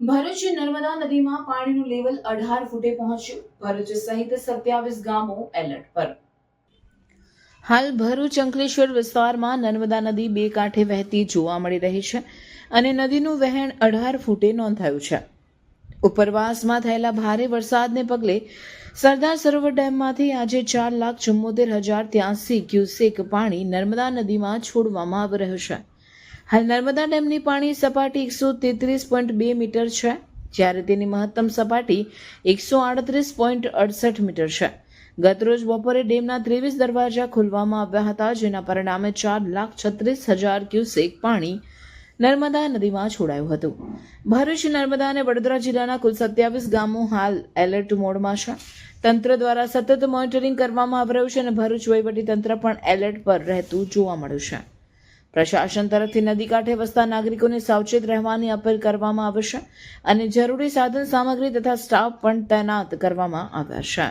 ભરૂચ નર્મદા નદીમાં પાણીનું લેવલ અઢાર ફૂટે પહોંચ્યું. ભરૂચ સહિત સત્યાવીસ ગામો એલર્ટ પર. હાલ ભરૂચ અંકલેશ્વર વિસ્તારમાં નર્મદા નદી બે કાંઠે વહેતી જોવા મળી રહી છે અને નદીનું વહેણ અઢાર ફૂટે નોંધાયું છે. ઉપરવાસમાં થયેલા ભારે વરસાદને પગલે સરદાર સરોવર ડેમમાંથી આજે ચાર લાખ ચુમ્મોતેર હજાર ત્યાસી ક્યુસેક પાણી નર્મદા નદીમાં છોડવામાં આવી રહ્યું છે. હાલ નર્મદા ડેમની પાણી સપાટી એકસો તેત્રીસ પોઈન્ટ બે મીટર છે, જ્યારે તેની મહત્તમ સપાટી એકસો આડત્રીસ પોઈન્ટ અડસઠ મીટર છે. ગતરોજ બપોરે ડેમના ત્રેવીસ દરવાજા ખોલવામાં આવ્યા હતા, જેના પરિણામે ચાર લાખ છત્રીસ હજાર ક્યુસેક પાણી નર્મદા નદીમાં છોડાયું હતું. ભરૂચ, નર્મદા અને વડોદરા જિલ્લાના કુલ સત્યાવીસ ગામો હાલ એલર્ટ મોડમાં છે. તંત્ર દ્વારા સતત મોનિટરિંગ કરવામાં આવી રહ્યું છે અને ભરૂચ વહીવટી તંત્ર પણ એલર્ટ પર રહેતું જોવા મળ્યું છે. પ્રશાસન તરફથી નદી કાંઠે વસતા નાગરિકોને સાવચેત રહેવાની અપીલ કરવામાં આવશે અને જરૂરી સાધન સામગ્રી તથા સ્ટાફ પણ તૈનાત કરવામાં આવ્યા છે.